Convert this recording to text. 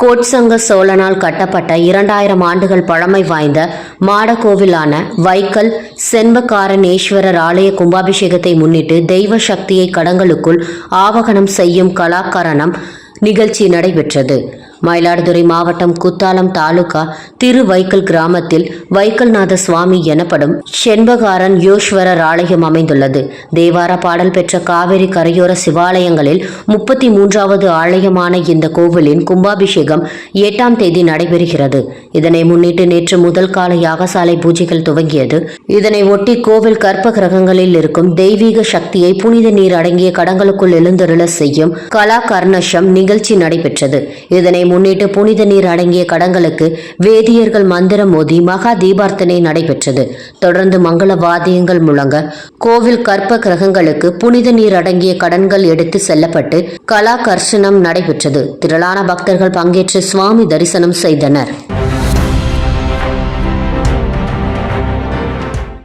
கோட்சங்க சோழனால் கட்டப்பட்ட இரண்டாயிரம் ஆண்டுகள் பழமை வாய்ந்த மாடக்கோவிலான வைக்கல் செண்பகாரணேஸ்வரர் ஆலய கும்பாபிஷேகத்தை முன்னிட்டு தெய்வ சக்தியை கடங்களுக்குள் ஆவகனம் செய்யும் கலாக்கரணம் நிகழ்ச்சி நடைபெற்றது. மயிலாடுதுறை மாவட்டம் குத்தாலம் தாலுகா திருவைக்கல் கிராமத்தில் வைக்கல்நாத சுவாமி எனப்படும் செண்பகாரன் யோஸ்வரர் ஆலயம் அமைந்துள்ளது. தேவார பாடல் பெற்ற காவிரி கரையோர சிவாலயங்களில் முப்பத்தி மூன்றாவது ஆலயமான இந்த கோவிலின் கும்பாபிஷேகம் எட்டாம் தேதி நடைபெறுகிறது. இதனை முன்னிட்டு நேற்று முதல் கால யாகசாலை பூஜைகள் துவங்கியது. இதனை ஒட்டி கோவில் கற்ப கிரகங்களில் இருக்கும் தெய்வீக சக்தியை புனித நீர் அடங்கிய கடங்களுக்குள் எழுந்தருள செய்யும் கலா கர்ணஷம் நிகழ்ச்சி நடைபெற்றது. இதனை முன்னிட்டு புனித நீர் அடங்கிய கடங்களுக்கு வேதியர்கள் மந்திரம் மோதி மகா தீபார்த்தனை நடைபெற்றது. தொடர்ந்து மங்கள வாத்தியங்கள் முழங்க கோவில் கற்ப கிரகங்களுக்கு புனித நீர் அடங்கிய கடன்கள் எடுத்து செல்லப்பட்டு கலா கர்ஷனம் நடைபெற்றது. திரளான பக்தர்கள் பங்கேற்று சுவாமி தரிசனம் செய்தனர்.